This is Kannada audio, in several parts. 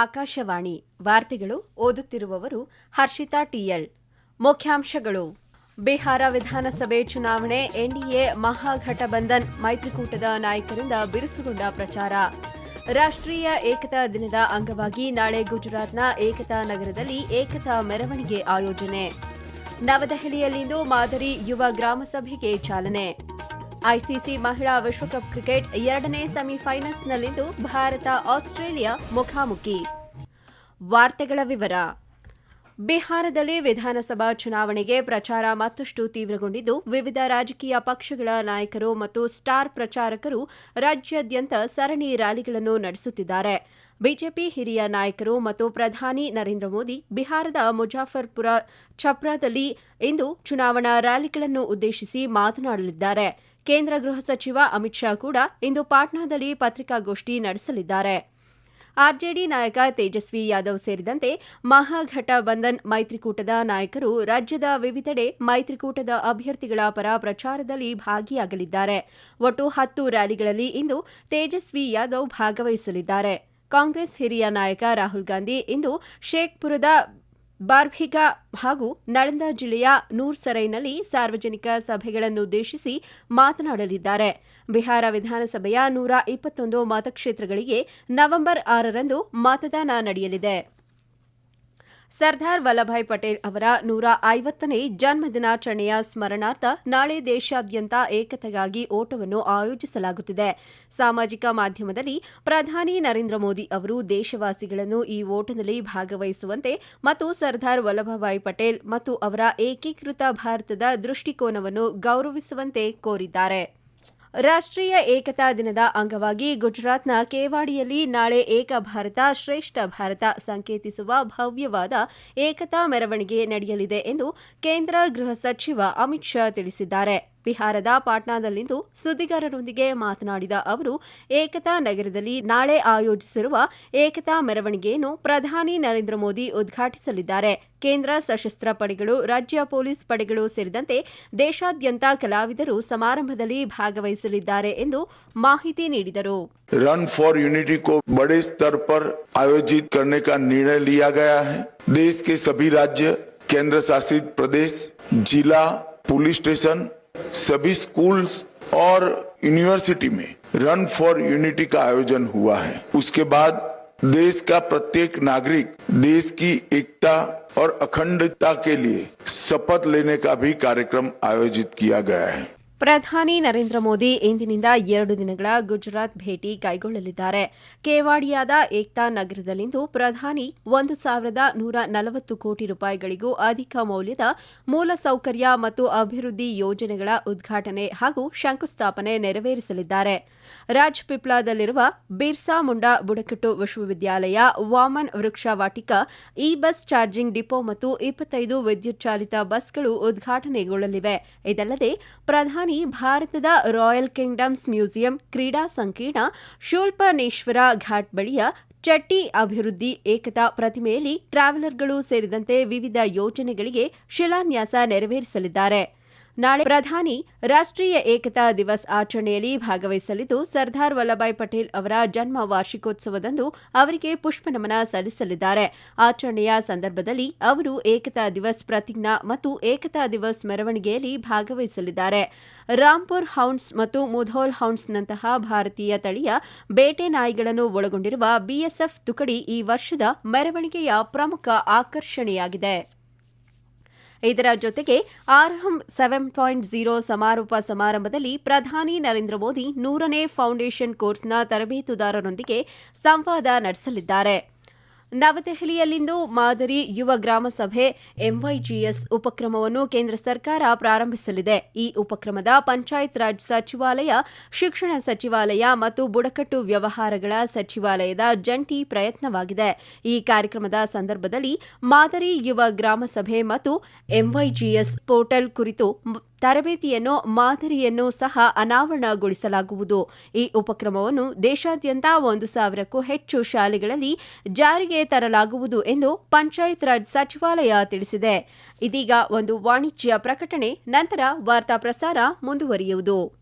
ಆಕಾಶವಾಣಿ ವಾರ್ತೆಗಳು ಓದುತ್ತಿರುವವರು ಹರ್ಷಿತಾ ಟಿಎಲ್. ಮುಖ್ಯಾಂಶಗಳು. ಬಿಹಾರ ವಿಧಾನಸಭೆ ಚುನಾವಣೆ, ಎನ್ಡಿಎ ಮಹಾಘಟಬಂಧನ್ ಮೈತ್ರಿಕೂಟದ ನಾಯಕರಿಂದ ಬಿರುಸುಗೊಂಡ ಪ್ರಚಾರ. ರಾಷ್ಟ್ರೀಯ ಏಕತಾ ದಿನದ ಅಂಗವಾಗಿ ನಾಳೆ ಗುಜರಾತ್ನ ಏಕತಾ ನಗರದಲ್ಲಿ ಏಕತಾ ಮೆರವಣಿಗೆ ಆಯೋಜನೆ. ನವದೆಹಲಿಯಲ್ಲಿಂದು ಮಾದರಿ ಯುವ ಗ್ರಾಮಸಭೆಗೆ ಚಾಲನೆ. ಐಸಿಸಿ ಮಹಿಳಾ ವಿಶ್ವಕಪ್ ಕ್ರಿಕೆಟ್ ಎರಡನೇ ಸೆಮಿಫೈನಲ್ಸ್ನಲ್ಲಿಂದು ಭಾರತ ಆಸ್ಟ್ರೇಲಿಯಾ ಮುಖಾಮುಖಿ. ವಾರ್ತೆಗಳ ವಿವರ. ಬಿಹಾರದಲ್ಲಿ ವಿಧಾನಸಭಾ ಚುನಾವಣೆಗೆ ಪ್ರಚಾರ ಮತ್ತಷ್ಟು ತೀವ್ರಗೊಂಡಿದ್ದು, ವಿವಿಧ ರಾಜಕೀಯ ಪಕ್ಷಗಳ ನಾಯಕರು ಮತ್ತು ಸ್ಟಾರ್ ಪ್ರಚಾರಕರು ರಾಜ್ಯಾದ್ಯಂತ ಸರಣಿ ರ್ಯಾಲಿಗಳನ್ನು ನಡೆಸುತ್ತಿದ್ದಾರೆ. ಬಿಜೆಪಿ ಹಿರಿಯ ನಾಯಕರು ಮತ್ತು ಪ್ರಧಾನಿ ನರೇಂದ್ರ ಮೋದಿ ಬಿಹಾರದ ಮುಜಾಫರ್ಪುರ ಛಪ್ರಾದಲ್ಲಿ ಇಂದು ಚುನಾವಣಾ ರ್ಯಾಲಿಗಳನ್ನು ಉದ್ದೇಶಿಸಿ ಮಾತನಾಡಲಿದ್ದಾರೆ. ಕೇಂದ್ರ ಗೃಹ ಸಚಿವ ಅಮಿತ್ ಶಾ ಕೂಡ ಇಂದು ಪಾಟ್ನಾದಲ್ಲಿ ಪತ್ರಿಕಾಗೋಷ್ಠಿ ನಡೆಸಲಿದ್ದಾರೆ. ಆರ್ಜೆಡಿ ನಾಯಕ ತೇಜಸ್ವಿ ಯಾದವ್ ಸೇರಿದಂತೆ ಮಹಾಘಟಬಂಧನ್ ಮೈತ್ರಿಕೂಟದ ನಾಯಕರು ರಾಜ್ಯದ ವಿವಿಧೆಡೆ ಮೈತ್ರಿಕೂಟದ ಅಭ್ಯರ್ಥಿಗಳ ಪರ ಪ್ರಚಾರದಲ್ಲಿ ಭಾಗಿಯಾಗಲಿದ್ದಾರೆ. ಒಟ್ಟು ಹತ್ತು ರ್ಯಾಲಿಗಳಲ್ಲಿ ಇಂದು ತೇಜಸ್ವಿ ಯಾದವ್ ಭಾಗವಹಿಸಲಿದ್ದಾರೆ. ಕಾಂಗ್ರೆಸ್ ಹಿರಿಯ ನಾಯಕ ರಾಹುಲ್ ಗಾಂಧಿ ಇಂದು ಶೇಖ್ಪುರದ ಬಾರ್ಭಿಗಾ ಹಾಗೂ ನಳಂದ ಜಿಲ್ಲೆಯ ನೂರ್ಸರೈನಲ್ಲಿ ಸಾರ್ವಜನಿಕ ಸಭೆಗಳನ್ನುದ್ದೇಶಿಸಿ ಮಾತನಾಡಲಿದ್ದಾರೆ. ಬಿಹಾರ ವಿಧಾನಸಭೆಯ ನೂರ ಇಪ್ಪತ್ತೊಂದು ಮತಕ್ಷೇತ್ರಗಳಿಗೆ ನವೆಂಬರ್ ಆರರಂದು ಮತದಾನ ನಡೆಯಲಿದೆ. ಸರ್ದಾರ್ ವಲ್ಲಭಾಯ್ ಪಟೇಲ್ ಅವರ ನೂರ ಐವತ್ತನೇ ಜನ್ಮದಿನಾಚರಣೆಯ ಸ್ಮರಣಾರ್ಥ ನಾಳೆ ದೇಶಾದ್ಯಂತ ಏಕತೆಗಾಗಿ ಓಟವನ್ನು ಆಯೋಜಿಸಲಾಗುತ್ತಿದೆ. ಸಾಮಾಜಿಕ ಮಾಧ್ಯಮದಲ್ಲಿ ಪ್ರಧಾನಿ ನರೇಂದ್ರ ಮೋದಿ ಅವರು ದೇಶವಾಸಿಗಳನ್ನು ಈ ಓಟದಲ್ಲಿ ಭಾಗವಹಿಸುವಂತೆ ಮತ್ತು ಸರ್ದಾರ್ ವಲ್ಲಭಭಾಯ್ ಪಟೇಲ್ ಮತ್ತು ಅವರ ಏಕೀಕೃತ ಭಾರತದ ದೃಷ್ಟಿಕೋನವನ್ನು ಗೌರವಿಸುವಂತೆ ಕೋರಿದ್ದಾರೆ. ರಾಷ್ಟ್ರೀಯ ಏಕತಾ ದಿನದ ಅಂಗವಾಗಿ ಗುಜರಾತ್ನ ಕೇವಾಡಿಯಲ್ಲಿ ನಾಳೆ ಏಕ ಭಾರತ, ಶ್ರೇಷ್ಠ ಭಾರತ ಸಂಕೇತಿಸುವ ಭವ್ಯವಾದ ಏಕತಾ ಮೆರವಣಿಗೆ ನಡೆಯಲಿದೆ ಎಂದು ಕೇಂದ್ರ ಗೃಹ ಸಚಿವ ಅಮಿತ್ ಶಾ ತಿಳಿಸಿದ್ದಾರೆ. ಬಿಹಾರದ ಪಾಟ್ನಾದಲ್ಲಿಂದು ಸುದ್ದಿಗಾರರೊಂದಿಗೆ ಮಾತನಾಡಿದ ಅವರು ಏಕತಾ ನಗರದಲ್ಲಿ ನಾಳೆ ಆಯೋಜಿಸಿರುವ ಏಕತಾ ಮೆರವಣಿಗೆಯನ್ನು ಪ್ರಧಾನಿ ನರೇಂದ್ರ ಮೋದಿ ಉದ್ಘಾಟಿಸಲಿದ್ದಾರೆ ಕೇಂದ್ರ ಸಶಸ್ತ್ರ ಪಡೆಗಳು ರಾಜ್ಯ ಪೊಲೀಸ್ ಪಡೆಗಳು ಸೇರಿದಂತೆ ದೇಶಾದ್ಯಂತ ಕಲಾವಿದರು ಸಮಾರಂಭದಲ್ಲಿ ಭಾಗವಹಿಸಲಿದ್ದಾರೆ ಎಂದು ಮಾಹಿತಿ ನೀಡಿದರು रन फॉर यूनिटी को बड़े स्तर पर आयोजित करने का निर्णय लिया गया है देश के सभी राज्य केंद्र शासित प्रदेश जिला पुलिस स्टेशन सभी स्कूल्स और यूनिवर्सिटी में रन फॉर यूनिटी का आयोजन हुआ है। उसके बाद देश का प्रत्येक नागरिक देश की एकता और अखंडता के लिए शपथ लेने का भी कार्यक्रम आयोजित किया गया है। ಪ್ರಧಾನಿ ನರೇಂದ್ರ ಮೋದಿ ಇಂದಿನಿಂದ ಎರಡು ದಿನಗಳ ಗುಜರಾತ್ ಭೇಟಿ ಕೈಗೊಳ್ಳಲಿದ್ದಾರೆ. ಕೇವಾಡಿಯಾದ ಏಕ್ತಾ ನಗರದಲ್ಲಿಂದು ಪ್ರಧಾನಿ ಒಂದು ಸಾವಿರದ ನೂರ ನಲವತ್ತು ಕೋಟಿ ರೂಪಾಯಿಗಳಿಗೂ ಅಧಿಕ ಮೌಲ್ಯದ ಮೂಲಸೌಕರ್ಯ ಮತ್ತು ಅಭಿವೃದ್ಧಿ ಯೋಜನೆಗಳ ಉದ್ಘಾಟನೆ ಹಾಗೂ ಶಂಕುಸ್ಥಾಪನೆ ನೆರವೇರಿಸಲಿದ್ದಾರೆ. ರಾಜ್ಪಿಪ್ಲಾದಲ್ಲಿರುವ ಬಿರ್ಸಾ ಮುಂಡಾ ಬುಡಕಟ್ಟು ವಿಶ್ವವಿದ್ಯಾಲಯ, ವಾಮನ್ ವೃಕ್ಷ ವಾಟಿಕ ಇ ಬಸ್ ಚಾರ್ಜಿಂಗ್ ಡಿಪೋ ಮತ್ತು ಇಪ್ಪತ್ತೈದು ವಿದ್ಯುತ್ ಚಾಲಿತ ಬಸ್ಗಳು ಉದ್ಘಾಟನೆಗೊಳ್ಳಲಿವೆ. ಇದಲ್ಲದೆ ಪ್ರಧಾನಿ ಭಾರತದ ರಾಯಲ್ ಕಿಂಗ್ಡಮ್ಸ್ ಮ್ಯೂಸಿಯಂ ಕ್ರೀಡಾ ಸಂಕೀರ್ಣ ಶೂಲ್ಪನೇಶ್ವರ ಘಾಟ್ ಬಳಿಯ ಚಟ್ಟಿ ಅಭಿವೃದ್ಧಿ ಏಕತಾ ಪ್ರತಿಮೆಯಲ್ಲಿ ಟ್ರಾವೆಲರ್ಗಳು ಸೇರಿದಂತೆ ವಿವಿಧ ಯೋಜನೆಗಳಿಗೆ ಶಿಲಾನ್ಯಾಸ ನೆರವೇರಿಸಲಿದ್ದಾರೆ. ನಾಳೆ ಪ್ರಧಾನಿ ರಾಷ್ಟ್ರೀಯ ಏಕತಾ ದಿವಸ್ ಆಚರಣೆಯಲ್ಲಿ ಭಾಗವಹಿಸಲಿದ್ದು, ಸರ್ದಾರ್ ವಲ್ಲಭಾಯ್ ಪಟೇಲ್ ಅವರ ಜನ್ಮ ವಾರ್ಷಿಕೋತ್ಸವದಂದು ಅವರಿಗೆ ಪುಷ್ಪನಮನ ಸಲ್ಲಿಸಲಿದ್ದಾರೆ. ಆಚರಣೆಯ ಸಂದರ್ಭದಲ್ಲಿ ಅವರು ಏಕತಾ ದಿವಸ್ ಪ್ರತಿಜ್ಞಾ ಮತ್ತು ಏಕತಾ ದಿವಸ್ ಮೆರವಣಿಗೆಯಲ್ಲಿ ಭಾಗವಹಿಸಲಿದ್ದಾರೆ. ರಾಂಪುರ್ ಹೌಂಡ್ಸ್ ಮತ್ತು ಮುಧೋಲ್ ಹೌಂಡ್ಸ್ನಂತಹ ಭಾರತೀಯ ತಳಿಯ ಬೇಟೆ ನಾಯಿಗಳನ್ನು ಒಳಗೊಂಡಿರುವ ಬಿಎಸ್ಎಫ್ ತುಕಡಿ ಈ ವರ್ಷದ ಮೆರವಣಿಗೆಯ ಪ್ರಮುಖ ಆಕರ್ಷಣೆಯಾಗಿದೆ. ಇದರ ಜೊತೆಗೆ ಆರ್ಹಮ್ ಸೆವೆನ್ ಪಾಯಿಂಟ್ ಝೀರೋ ಸಮಾರೋಪ ಸಮಾರಂಭದಲ್ಲಿ ಪ್ರಧಾನಿ ನರೇಂದ್ರ ಮೋದಿ ನೂರನೇ ಫೌಂಡೇಶನ್ ಕೋರ್ಸ್ನ ತರಬೇತುದಾರರೊಂದಿಗೆ ಸಂವಾದ ನಡೆಸಲಿದ್ದಾರೆ. ನವದೆಹಲಿಯಲ್ಲಿಂದು ಮಾದರಿ ಯುವ ಗ್ರಾಮ ಸಭೆ ಎಂವೈಜಿಎಸ್ ಉಪಕ್ರಮವನ್ನು ಕೇಂದ್ರ ಸರ್ಕಾರ ಪ್ರಾರಂಭಿಸಲಿದೆ. ಈ ಉಪಕ್ರಮದ ಪಂಚಾಯತ್ ರಾಜ್ ಸಚಿವಾಲಯ, ಶಿಕ್ಷಣ ಸಚಿವಾಲಯ ಮತ್ತು ಬುಡಕಟ್ಟು ವ್ಯವಹಾರಗಳ ಸಚಿವಾಲಯದ ಜಂಟಿ ಪ್ರಯತ್ನವಾಗಿದೆ. ಈ ಕಾರ್ಯಕ್ರಮದ ಸಂದರ್ಭದಲ್ಲಿ ಮಾದರಿ ಯುವ ಗ್ರಾಮ ಸಭೆ ಮತ್ತು ಎಂವೈಜಿಎಸ್ ಪೋರ್ಟಲ್ ಕುರಿತು ತರಬೇತಿಯನ್ನು, ಮಾದರಿಯನ್ನು ಸಹ ಅನಾವರಣಗೊಳಿಸಲಾಗುವುದು. ಈ ಉಪಕ್ರಮವನ್ನು ದೇಶಾದ್ಯಂತ ಒಂದು ಸಾವಿರಕ್ಕೂ ಹೆಚ್ಚು ಶಾಲೆಗಳಲ್ಲಿ ಜಾರಿಗೆ ತರಲಾಗುವುದು ಎಂದು ಪಂಚಾಯತ್ ರಾಜ್ ಸಚಿವಾಲಯ ತಿಳಿಸಿದೆ. ಇದೀಗ ಒಂದು ವಾಣಿಜ್ಯ ಪ್ರಕಟಣೆ, ನಂತರ ವಾರ್ತಾ ಪ್ರಸಾರ ಮುಂದುವರಿಯುವುದು.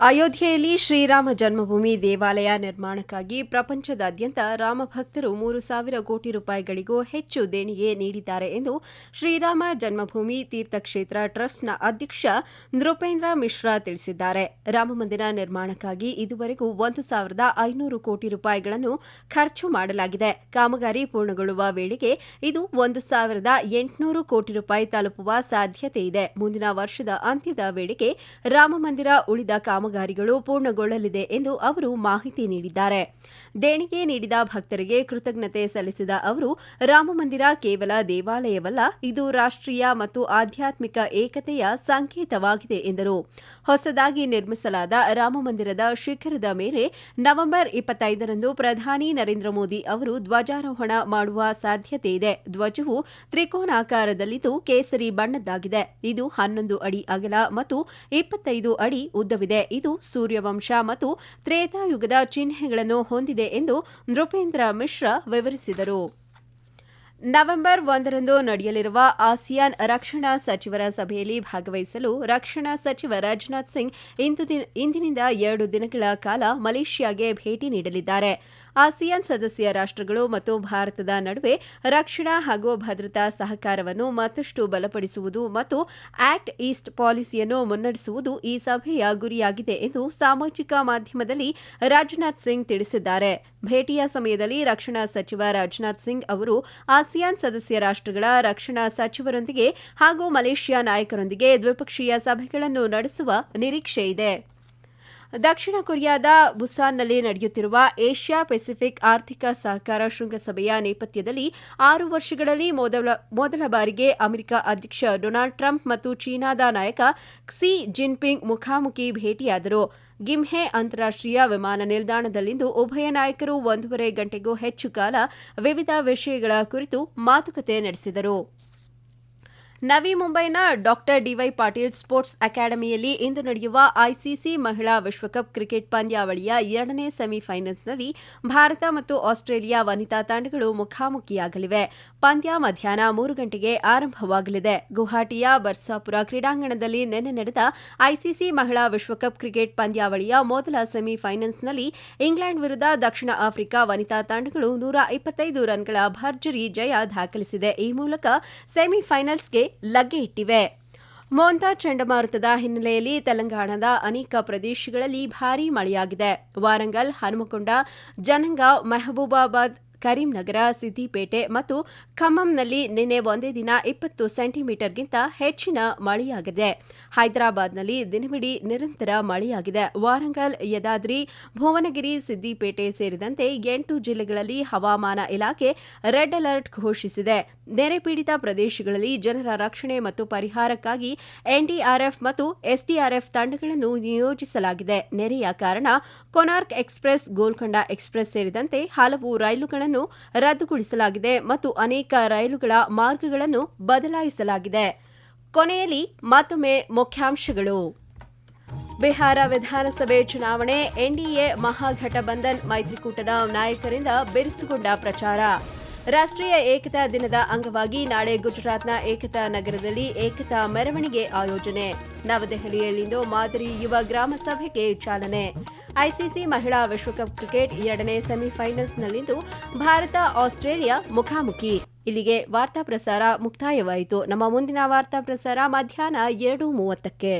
ಅಯೋಧ್ಯೆಯಲ್ಲಿ ಶ್ರೀರಾಮ ಜನ್ಮಭೂಮಿ ದೇವಾಲಯ ನಿರ್ಮಾಣಕ್ಕಾಗಿ ಪ್ರಪಂಚದಾದ್ಯಂತ ರಾಮಭಕ್ತರು ಮೂರು ಸಾವಿರ ಕೋಟಿ ರೂಪಾಯಿಗಳಿಗೂ ಹೆಚ್ಚು ದೇಣಿಗೆ ನೀಡಿದ್ದಾರೆ ಎಂದು ಶ್ರೀರಾಮ ಜನ್ಮಭೂಮಿ ತೀರ್ಥಕ್ಷೇತ್ರ ಟ್ರಸ್ಟ್ನ ಅಧ್ಯಕ್ಷ ನೃಪೇಂದ್ರ ಮಿಶ್ರಾ ತಿಳಿಸಿದ್ದಾರೆ. ರಾಮಮಂದಿರ ನಿರ್ಮಾಣಕ್ಕಾಗಿ ಇದುವರೆಗೂ ಒಂದು ಸಾವಿರದ ಐನೂರು ಕೋಟಿ ರೂಪಾಯಿಗಳನ್ನು ಖರ್ಚು ಮಾಡಲಾಗಿದೆ. ಕಾಮಗಾರಿ ಪೂರ್ಣಗೊಳ್ಳುವ ವೇಳೆಗೆ ಇದು ಒಂದು ಸಾವಿರದ ಎಂಟುನೂರು ಕೋಟಿ ರೂಪಾಯಿ ತಲುಪುವ ಸಾಧ್ಯತೆ ಇದೆ. ಮುಂದಿನ ವರ್ಷದ ಅಂತ್ಯದ ವೇಳೆಗೆ ರಾಮಮಂದಿರ ಉಳಿದ ಕಾಮಗಾರಿಗಳು ಪೂರ್ಣಗೊಳ್ಳಲಿದೆ ಎಂದು ಅವರು ಮಾಹಿತಿ ನೀಡಿದ್ದಾರೆ. ದೇಣಿಗೆ ನೀಡಿದ ಭಕ್ತರಿಗೆ ಕೃತಜ್ಞತೆ ಸಲ್ಲಿಸಿದ ಅವರು ರಾಮಮಂದಿರ ಕೇವಲ ದೇವಾಲಯವಲ್ಲ, ಇದು ರಾಷ್ಟ್ರೀಯ ಮತ್ತು ಆಧ್ಯಾತ್ಮಿಕ ಏಕತೆಯ ಸಂಕೇತವಾಗಿದೆ ಎಂದರು. ಹೊಸದಾಗಿ ನಿರ್ಮಿಸಲಾದ ರಾಮಮಂದಿರದ ಶಿಖರದ ಮೇಲೆ ನವೆಂಬರ್ ಇಪ್ಪತ್ತೈದರಂದು ಪ್ರಧಾನಿ ನರೇಂದ್ರ ಮೋದಿ ಅವರು ಧ್ವಜಾರೋಹಣ ಮಾಡುವ ಸಾಧ್ಯತೆ ಇದೆ. ಧ್ವಜವು ತ್ರಿಕೋನಾಕಾರದಲ್ಲಿದ್ದು ಕೇಸರಿ ಬಣ್ಣದ್ದಾಗಿದೆ. ಇದು ಹನ್ನೊಂದು ಅಡಿ ಅಗಲ ಮತ್ತು ಇಪ್ಪತ್ತೈದು ಅಡಿ ಉದ್ದವಿದೆ. ಇದು ಸೂರ್ಯವಂಶ ಮತ್ತು ತ್ರೇತಾಯುಗದ ಚಿಹ್ನೆಗಳನ್ನು ಹೊಂದಿದೆ ಎಂದು ನೃಪೇಂದ್ರ ಮಿಶ್ರಾ ವಿವರಿಸಿದರು. ನವೆಂಬರ್ ಒಂದರಂದು ನಡೆಯಲಿರುವ ಆಸಿಯಾನ್ ರಕ್ಷಣಾ ಸಚಿವರ ಸಭೆಯಲ್ಲಿ ಭಾಗವಹಿಸಲು ರಕ್ಷಣಾ ಸಚಿವ ರಾಜನಾಥ್ ಸಿಂಗ್ ಇಂದು ದಿನ- ಇಂದಿನಿಂದ ಎರಡು ದಿನಗಳ ಕಾಲ ಮಲೇಷ್ಯಾಗೆ ಭೇಟಿ ನೀಡಲಿದ್ದಾರೆ. ಆಸಿಯಾನ್ ಸದಸ್ಯ ರಾಷ್ಟ್ರಗಳು ಮತ್ತು ಭಾರತದ ನಡುವೆ ರಕ್ಷಣಾ ಹಾಗೂ ಭದ್ರತಾ ಸಹಕಾರವನ್ನು ಮತ್ತಷ್ಟು ಬಲಪಡಿಸುವುದು ಮತ್ತು ಆಕ್ಟ್ ಈಸ್ಟ್ ಪಾಲಿಸಿಯನ್ನು ಮುನ್ನಡೆಸುವುದು ಈ ಸಭೆಯ ಗುರಿಯಾಗಿದೆ ಎಂದು ಸಾಮಾಜಿಕ ಮಾಧ್ಯಮದಲ್ಲಿ ರಾಜನಾಥ್ ಸಿಂಗ್ ತಿಳಿಸಿದ್ದಾರೆ. ಭೇಟಿಯ ಸಮಯದಲ್ಲಿ ರಕ್ಷಣಾ ಸಚಿವ ರಾಜನಾಥ್ ಸಿಂಗ್ ಅವರು ಆಸಿಯಾನ್ ಸದಸ್ಯ ರಾಷ್ಟ್ರಗಳ ರಕ್ಷಣಾ ಸಚಿವರೊಂದಿಗೆ ಹಾಗೂ ಮಲೇಷ್ಯಾ ನಾಯಕರೊಂದಿಗೆ ದ್ವಿಪಕ್ಷೀಯ ಸಭೆಗಳನ್ನು ನಡೆಸುವ ನಿರೀಕ್ಷೆ ಇದೆ ದಕ್ಷಿಣ ಕೊರಿಯಾದ ಬುಸಾನ್ನಲ್ಲಿ ನಡೆಯುತ್ತಿರುವ ಏಷ್ಯಾ ಪೆಸಿಫಿಕ್ ಆರ್ಥಿಕ ಸಹಕಾರ ಶೃಂಗಸಭೆಯ ನೇಪಥ್ಯದಲ್ಲಿ ಆರು ವರ್ಷಗಳಲ್ಲಿ ಮೊದಲ ಮೊದಲ ಬಾರಿಗೆ ಅಮೆರಿಕ ಅಧ್ಯಕ್ಷ ಡೊನಾಲ್ಡ್ ಟ್ರಂಪ್ ಮತ್ತು ಚೀನಾದ ನಾಯಕ ಕ್ಸಿ ಜಿನ್ಪಿಂಗ್ ಮುಖಾಮುಖಿ ಭೇಟಿಯಾದರು. ಗಿಮ್ಹೆ ಅಂತಾರಾಷ್ಟ್ರೀಯ ವಿಮಾನ ನಿಲ್ದಾಣದಲ್ಲಿಂದು ಉಭಯ ನಾಯಕರು ಒಂದೂವರೆ ಗಂಟೆಗೂ ಹೆಚ್ಚು ಕಾಲ ವಿವಿಧ ವಿಷಯಗಳ ಕುರಿತು ಮಾತುಕತೆ ನಡೆಸಿದರು. ನವಿ ಮುಂಬೈನ ಡಾಕ್ಟರ್ ಡಿವೈ ಪಾಟೀಲ್ ಸ್ಪೋರ್ಟ್ಸ್ ಅಕಾಡೆಮಿಯಲ್ಲಿ ಇಂದು ನಡೆಯುವ ಐಸಿಸಿ ಮಹಿಳಾ ವಿಶ್ವಕಪ್ ಕ್ರಿಕೆಟ್ ಪಂದ್ಯಾವಳಿಯ ಎರಡನೇ ಸೆಮಿಫೈನಲ್ಸ್ನಲ್ಲಿ ಭಾರತ ಮತ್ತು ಆಸ್ಟ್ರೇಲಿಯಾ ವನಿತಾ ತಂಡಗಳು ಮುಖಾಮುಖಿಯಾಗಲಿವೆ. ಪಂದ್ಯ ಮಧ್ಯಾಹ್ನ ಮೂರು ಗಂಟೆಗೆ ಆರಂಭವಾಗಲಿದೆ. ಗುವಾಹಟಿಯ ಬರ್ಸಾಪುರ ಕ್ರೀಡಾಂಗಣದಲ್ಲಿ ನಿನ್ನೆ ನಡೆದ ಐಸಿಸಿ ಮಹಿಳಾ ವಿಶ್ವಕಪ್ ಕ್ರಿಕೆಟ್ ಪಂದ್ಯಾವಳಿಯ ಮೊದಲ ಸೆಮಿಫೈನಲ್ಸ್ನಲ್ಲಿ ಇಂಗ್ಲೆಂಡ್ ವಿರುದ್ಧ ದಕ್ಷಿಣ ಆಫ್ರಿಕಾ ವನಿತಾ ತಂಡಗಳು ನೂರ ಇಪ್ಪತ್ತೈದು ರನ್ಗಳ ಭರ್ಜರಿ ಜಯ ದಾಖಲಿಸಿದೆ. ಈ ಮೂಲಕ ಸೆಮಿಫೈನಲ್ಸ್ಗೆ ಲಗ್ಗೆ ಇಟ್ಟಿವೆ. ಮೋಂತಾ ಚಂಡಮಾರುತದ ಹಿನ್ನೆಲೆಯಲ್ಲಿ ತೆಲಂಗಾಣದ ಅನೇಕ ಪ್ರದೇಶಗಳಲ್ಲಿ ಭಾರೀ ಮಳೆಯಾಗಿದೆ. ವಾರಂಗಲ್ ಹನುಮಕೊಂಡ ಜನಗಾಂವ್ ಮೆಹಬೂಬಾಬಾದ್ ಕರೀಂನಗರ, ಸಿದ್ದಿಪೇಟೆ ಮತ್ತು ಖಮ್ಮಂನಲ್ಲಿ ನಿನ್ನೆ ಒಂದೇ ದಿನ ಇಪ್ಪತ್ತು ಸೆಂಟಿಮೀಟರ್ಗಿಂತ ಹೆಚ್ಚಿನ ಮಳೆಯಾಗಿದೆ. ಹೈದರಾಬಾದ್ನಲ್ಲಿ ದಿನವಿಡೀ ನಿರಂತರ ಮಳೆಯಾಗಿದೆ. ವಾರಂಗಲ್, ಯದಾದ್ರಿ, ಭುವನಗಿರಿ, ಸಿದ್ದಿಪೇಟೆ ಸೇರಿದಂತೆ ಎಂಟು ಜಿಲ್ಲೆಗಳಲ್ಲಿ ಹವಾಮಾನ ಇಲಾಖೆ ರೆಡ್ ಅಲರ್ಟ್ ಘೋಷಿಸಿದೆ. ನೆರೆ ಪೀಡಿತ ಪ್ರದೇಶಗಳಲ್ಲಿ ಜನರ ರಕ್ಷಣೆ ಮತ್ತು ಪರಿಹಾರಕ್ಕಾಗಿ ಎನ್ಡಿಆರ್ಎಫ್ ಮತ್ತು ಎಸ್ಡಿಆರ್ಎಫ್ ತಂಡಗಳನ್ನು ನಿಯೋಜಿಸಲಾಗಿದೆ. ನೆರೆಯ ಕಾರಣ ಕೊನಾರ್ಕ್ ಎಕ್ಸ್ಪ್ರೆಸ್, ಗೋಲ್ಕೊಂಡ ಎಕ್ಸ್ಪ್ರೆಸ್ ಸೇರಿದಂತೆ ಹಲವು ರೈಲುಗಳನ್ನು ರದ್ದುಗೊಳಿಸಲಾಗಿದೆ ಮತ್ತು ಅನೇಕ ರೈಲುಗಳ ಮಾರ್ಗಗಳನ್ನು ಬದಲಾಯಿಸಲಾಗಿದೆ. ಕೊನೆಯಲ್ಲಿ ಮತ್ತೊಮ್ಮೆ ಮುಖ್ಯಾಂಶಗಳು. ಬಿಹಾರ ವಿಧಾನಸಭೆ ಚುನಾವಣೆ, ಎನ್ಡಿಎ ಮಹಾಘಟಬಂಧನ್ ಮೈತ್ರಿಕೂಟದ ನಾಯಕರಿಂದ ಬಿರುಸುಗೊಂಡ ಪ್ರಚಾರ. ರಾಷ್ಟ್ರೀಯ ಏಕತಾ ದಿನದ ಅಂಗವಾಗಿ ನಾಳೆ ಗುಜರಾತ್ನ ಏಕತಾ ನಗರದಲ್ಲಿ ಏಕತಾ ಮೆರವಣಿಗೆ ಆಯೋಜನೆ. ನವದೆಹಲಿಯಲ್ಲಿಂದು ಮಾದರಿ ಯುವ ಗ್ರಾಮ ಸಭೆಗೆ ಚಾಲನೆ. ಐಸಿಸಿ ಮಹಿಳಾ ವಿಶ್ವಕಪ್ ಕ್ರಿಕೆಟ್ ಎರಡನೇ ಸೆಮಿಫೈನಲ್ಸ್ನಲ್ಲಿಂದು ಭಾರತ ಆಸ್ಟ್ರೇಲಿಯಾ ಮುಖಾಮುಖಿ. ಇಲ್ಲಿಗೆ ವಾರ್ತಾ ಪ್ರಸಾರ ಮುಕ್ತಾಯವಾಯಿತು. ನಮ್ಮ ಮುಂದಿನ ವಾರ್ತಾ ಪ್ರಸಾರ ಮಧ್ಯಾಹ್ನ ಎರಡು ಮೂವತ್ತಕ್ಕೆ.